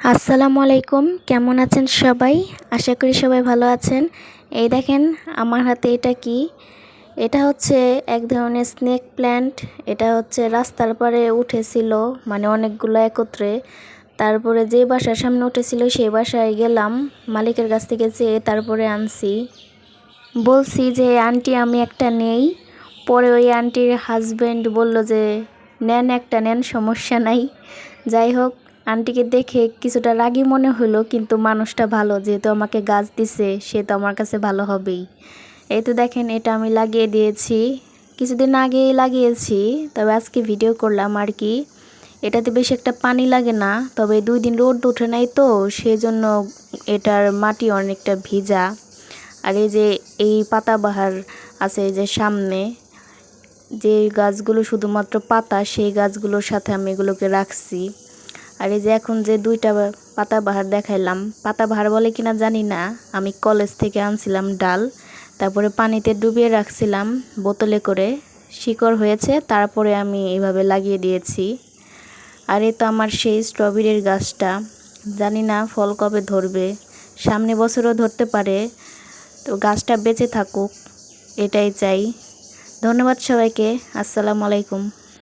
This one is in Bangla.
আসসালামু আলাইকুম, কেমন আছেন সবাই? আশা করি সবাই ভালো আছেন। এই দেখেন, আমার হাতে এটা কি? এটা হচ্ছে এক ধরনের স্নেক প্ল্যান্ট এটা হচ্ছে রাস্তার পারে উঠেছিল মানে অনেকগুলো একত্রে। তারপরে যে বাসার সামনে উঠেছিল, সেই বাসায় গেলাম, মালিকের কাছ থেকে চেয়ে তারপরে আনছি। বলছি যে, আন্টি, আমি একটা নেই। পরে ওই আন্টির হাজব্যান্ড বলল যে, নেন একটা, নেন, সমস্যা নাই। যাই হোক আন্টিকে দেখে কিছুটা রাগি মনে হলো, কিন্তু মানুষটা ভালো, যেহেতু আমাকে গাছ দিছে, সে তো আমার কাছে ভালো হবেই। এই তো দেখেন, এটা আমি লাগিয়ে দিয়েছি। কিছুদিন আগেই লাগিয়েছি, তবে আজকে ভিডিও করলাম আর কি। এটাতে বেশি একটা পানি লাগে না, তবে দুই দিন রোদ উঠে নাই তো, সেজন্য এটার মাটি অনেকটা ভিজা। আর এই যে এই পাতাবাহার আছে যে সামনে, যে গাছগুলো শুধুমাত্র পাতা, সেই গাছগুলোর সাথে আমি এগুলোকে রাখছি। আর এই যে এখন যে দুইটা পাতাবাহার দেখাইলাম পাতাবাহার বলে কিনা জানি না। আমি কলেজ থেকে আনছিলাম ডাল, তারপরে পানিতে ডুবিয়ে রাখছিলাম বোতলে করে। শিকড় হয়েছে, তারপরে আমি এইভাবে লাগিয়ে দিয়েছি। আর এ তো আমার সেই স্ট্রবেরির গাছটা। জানি না ফল কবে ধরবে। সামনে বছরও ধরতে পারে। তো গাছটা বেঁচে থাকুক, এটাই চাই। ধন্যবাদ সবাইকে। আসসালামু আলাইকুম।